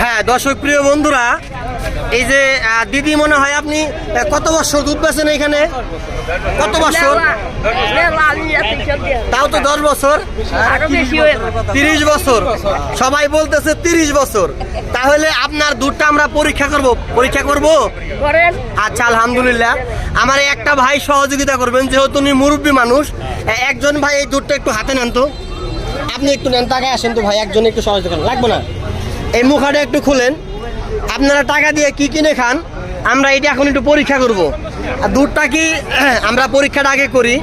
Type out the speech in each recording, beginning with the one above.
হ্যাঁ দর্শক প্রিয় বন্ধুরা এই যে দিদি মনে হয় আপনি কত বছর দুধ বেছেন এখানে? কত বছর? তাও তো দশ বছর। তিরিশ বছর। সবাই বলতেছে তিরিশ বছর। তাহলে আপনার দুধটা আমরা পরীক্ষা করব। পরীক্ষা করব? আচ্ছা আলহামদুলিল্লাহ। আমার একটা ভাই সহযোগিতা করবেন যেহেতু উনি মুরব্বী মানুষ। একজন ভাই এই দুধটা একটু হাতে নেন তো। আপনি একটু নেন তাকে আসেন তো ভাই একজন একটু সহযোগিতা লাগবে না? এই মুখাটা একটু খুলেন। আপনারা টাকা দিয়ে কি কিনে খান আমরা এটা এখন একটু পরীক্ষা করব। আর দুধটা কি আমরা পরীক্ষাটা আগে করি।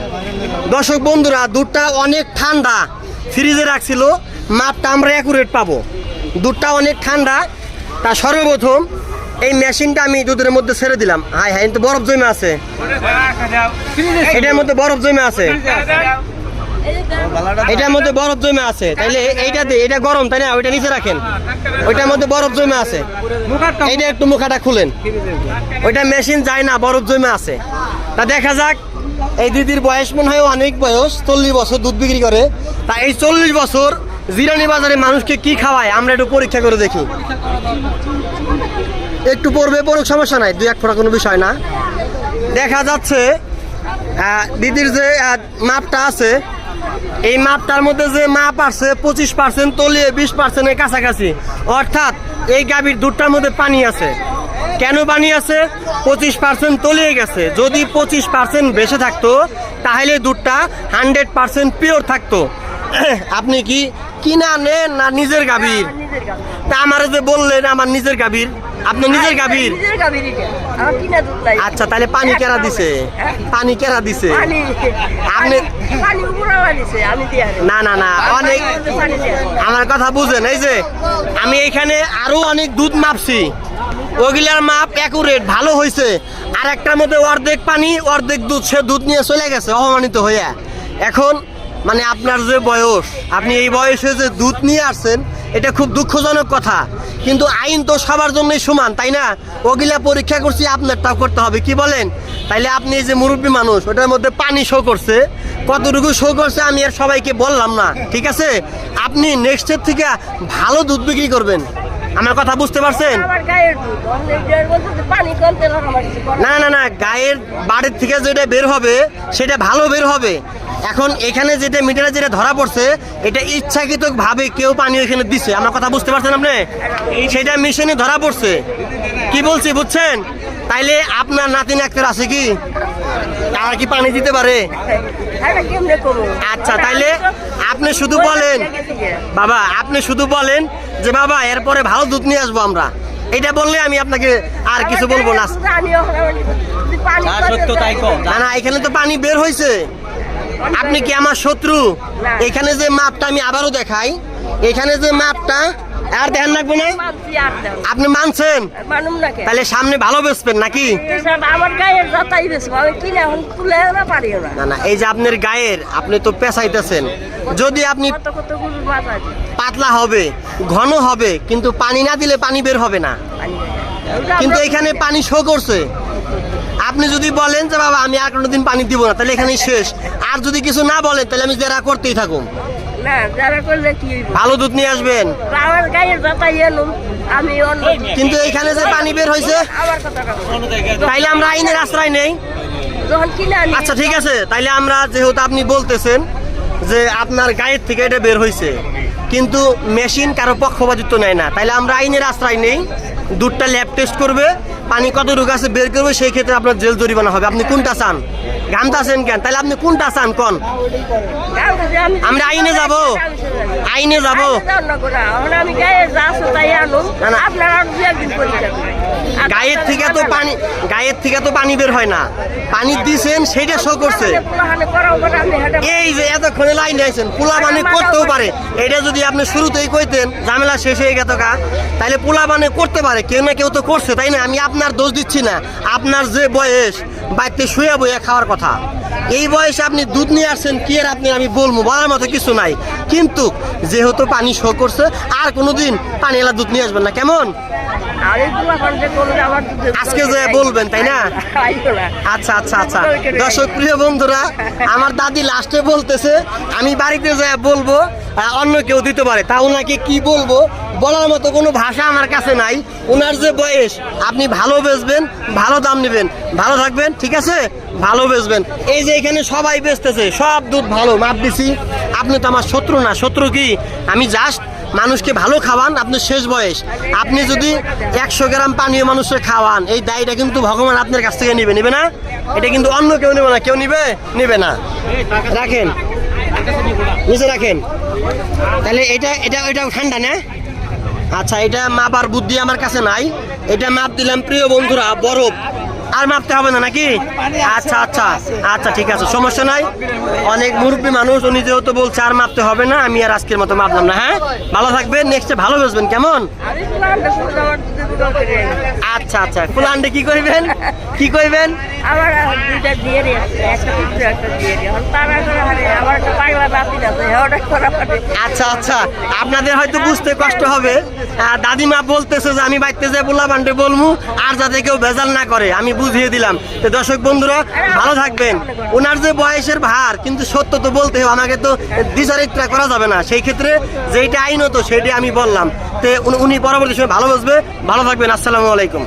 দর্শক বন্ধুরা দুধটা অনেক ঠান্ডা। ফ্রিজে রাখছিল মাপটা আমরা অ্যাকুরেট পাবো। দুধটা অনেক ঠান্ডা তা সর্বপ্রথম এই মেশিনটা আমি দুধের মধ্যে ছেড়ে দিলাম। হাই হাই কিন্তু বরফ জমে আছে। এটার মধ্যে বরফ জমে আছে। এটার মধ্যে বরফ জমে আছে। তাইলে এ- এইটা দিয়ে এটা গরম তাই না ওইটা নিচে রাখেন। ওইটার মধ্যে বরফ জমে আছে। এইটা একটু মুখাটা খুলেন। ওইটা মেশিন যায় না বরফ জমে আছে। তা দেখা যাক এই দিদির বয়স মনে হয় অনেক বয়স চল্লিশ বছর দুধ বিক্রি করে। তা এই চল্লিশ বছর জিরানি বাজারে মানুষকে কি খাওয়ায়? আমরা একটু পরীক্ষা করে দেখি। একটু পড়বে পড়ুক সমস্যা নাই। দুই এক ফোঁটা কোনো বিষয় না। দেখা যাচ্ছে দিদির যে মাপটা আছে এই মাপটার মধ্যে যে মাপ আছে, পঁচিশ পার্সেন্ট তলিয়ে বিশ পার্সেন্টের কাছাকাছি। অর্থাৎ এই গাভীর দুধটার মধ্যে পানি আছে। কেন পানি আছে? পঁচিশ পার্সেন্ট তলিয়ে গেছে। যদি পঁচিশ পার্সেন্ট বেশি থাকতো, তাহলে দুধটা হান্ড্রেড পার্সেন্ট পিওর থাকতো। আপনি কি কিনা নেন না নিজের গাভীর? তা আমার যে বললেন, আমার নিজের গাভীর। আপনি নিজের গাভীর? নিজের গাভীর। আমার কিনা দুধ নাই। আচ্ছা তাহলে পানি কেরা দিছে? হ্যাঁ? পানি কেরা দিছে? পানি। আপনি- পানি উপরে দিছে আমি দিয়া না না না অনেক। আমার কথা বুঝেন এই যে আমি এখানে আরও অনেক দুধ মাপছি। ওগুলার মাপ অ্যাকুরেট ভালো হয়েছে আর একটার মধ্যে অর্ধেক পানি অর্ধেক দুধ সে দুধ নিয়ে চলে গেছে অপমানিত হইয়া। এখন মানে আপনার যে বয়স, আপনি এই বয়সে যে দুধ নিয়ে আসছেন, এটা খুব দুঃখজনক কথা। কিন্তু আইন তো সবার জন্যই সমান, তাই না? ওগুলা পরীক্ষা করছি আপনার আপনারটাও করতে হবে, কি বলেন? তাইলে আপনি এই যে মুরব্বী মানুষ, ওটার মধ্যে পানি শো করছে। কতটুকু শো করছে, আমি আর সবাইকে বললাম না, ঠিক আছে? আপনি নেক্সটের থেকে ভালো দুধ বিক্রি করবেন। আমার কথা বুঝতে পারছেন? না না না গায়ের বাড়ির থেকে যেটা বের হবে সেটা ভালো বের হবে। এখন এখানে যেটা মিটারে যেটা ধরা পড়ছে এটা ইচ্ছাকৃত ভাবে কেউ পানি এখানে দিচ্ছে আমার কথা বুঝতে পারছেন আপনি? সেটা মেশিনে ধরা পড়ছে। কি বলছি বুঝছেন? তাইলে আপনার নাতি নাকতের আছে কি? তারা কি পানি দিতে পারে? আচ্ছা তাইলে আপনি শুধু বলেন। বাবা আপনি শুধু বলেন যে বাবা এরপরে ভালো দুধ নিয়ে আসব আমরা। এটা বললে আমি আপনাকে আর কিছু বলব না। না না এখানে তো পানি বের হয়েছে। আপনি কি আমার শত্রু? এখানে যে মাপটা আমি আবারও দেখাই এখানে যে মাপটা আর ধ্যান রাখব না আপনি মানছেন? তাহলে সামনে ভালো বেসবেন নাকি? আমার গায়ের যাতাই বেশি আমি কিনে এখন তুলে না। না না এই যে আপনার গায়ের আপনি তো পেঁচাইতেছেন। যদি আপনি পাতলা হবে ঘন হবে কিন্তু পানি না দিলে পানি বের হবে না। কিন্তু এখানে পানি শো করছে। আপনি যদি বলেন যে বাবা আমি আর কোনোদিন পানি দিব না তাহলে এখানেই শেষ। আর যদি কিছু না বলেন তাহলে আমি জেরা করতেই থাকুন না যারা করলে কি হইব? ভালো দুধ নিয়ে আসবেন? আমার গায়ের যাতাই এলুম আমি অন্য কিন্তু এইখানে যে পানি বের হয়েছে আমার কথা কথা তাইলে আমরা আইনের আশ্রয় নেই। যখন কিনে আনি। আচ্ছা ঠিক আছে। তাইলে আমরা যেহেতু আপনি বলতেছেন যে আপনার গায়ের থেকে এটা বের হয়েছে কিন্তু মেশিন কারও পক্ষপাতিত্ব নেয় না। তাইলে আমরা আইনের আশ্রয় নেই দুধটা ল্যাব টেস্ট করবে পানি কতটুকু আছে বের করবে, সেই ক্ষেত্রে আপনার জেল জরিমানা হবে। আপনি কোনটা চান? ঘামতাছেন কেন? তাহলে আপনি কোনটা চান কোন? আমরা আইনে যাব। আইনে যাব। গায়ের থেকে তো পানি গায়ের থেকে তো পানি বের হয় না। পানি দিছেন, সেটা শো করছে। এই যে এতক্ষণে লাইন আছেন পোলা মানে করতেও পারে। এটা যদি আপনি শুরুতেই কইতেন, ঝামেলা শেষ হয়ে গেত কা তাহলে পোলা মানে করতে পারে, কেউ না কেউ তো করছে, তাই না? আমি আপনার দোষ দিচ্ছি না। আপনার যে বয়স বাড়িতে শুয়ে বইয়ে খাওয়ার কথা। এই বয়সে আপনি দুধ নিয়ে আসছেন কি আর আপনি আমি বলব? বলার মতো কিছু নাই। কিন্তু যেহেতু পানি শো করছে আর কোনোদিন পানি এলা দুধ নিয়ে আসবেন না। কেমন? আজকে যে বলবেন, তাই না? আচ্ছা আচ্ছা আচ্ছা। দর্শক প্রিয় বন্ধুরা আমার দাদি লাস্টে বলতেছে আমি বাড়িতে যাই বলব অন্য কেউ দিতে পারে। তা ওনাকে কি বলব? বলার মতো কোনো ভাষা আমার কাছে নাই। ওনার যে বয়স, আপনি ভালো বেচবেন, ভালো দাম নেবেন। ভালো থাকবেন, ঠিক আছে? ভালো বেচবেন। এই যে এখানে সবাই বেচতেছে, সব দুধ ভালো, মাপ দিছি। আপনি তো আমার শত্রু না। শত্রু কি? আমি জাস্ট মানুষকে ভালো খাওয়ান আপনার শেষ বয়স। আপনি যদি একশো গ্রাম পানীয় মানুষের খাওয়ান, এই দায়টা কিন্তু ভগবান আপনার কাছ থেকে নেবে। নিবে না? এটা কিন্তু অন্য কেউ নেবে না। কেউ নিবে? নিবে না। রাখেন। নিচে রাখেন। তাহলে এটা এটা এটা ঠান্ডা না? আচ্ছা এটা মাপার বুদ্ধি আমার কাছে নাই। এটা মাপ দিলাম প্রিয় বন্ধুরা, বরফ। আর মাপতে হবে না নাকি? আচ্ছা আচ্ছা আচ্ছা ঠিক আছে, সমস্যা নাই। অনেক মুরব্বী মানুষ, উনি যেহেতু বলছে আর মাপতে হবে না, আমি আর আজকের মতো মাপলাম না হ্যাঁ? ভালো থাকবেন নেক্সটে ভালো বেসবেন কেমন? আচ্ছা আচ্ছা ফুলান্ডে কি করবেন? কি করবেন? আমার আচ্ছা আচ্ছা। আপনাদের হয়তো বুঝতে কষ্ট হবে। দাদিমা বলতেছে যে আমি বাইতে যে পোলা বান্ডে বলব আর যাতে কেউ ভেজাল না করে। আমি বুঝিয়ে দিলাম। তো দর্শক বন্ধুরা, ভালো থাকবেন। ওনার যে বয়সের ভার, কিন্তু সত্য তো বলতে হবে আমাকে তো দ্বিচারিত্রা করা যাবে না। সেই ক্ষেত্রে যেইটা আইনত সেটাই আমি বললাম। তো উনি- উনি পরবর্তী সময় ভালো বুঝবে। ভালো থাকবেন। আসসালামু আলাইকুম।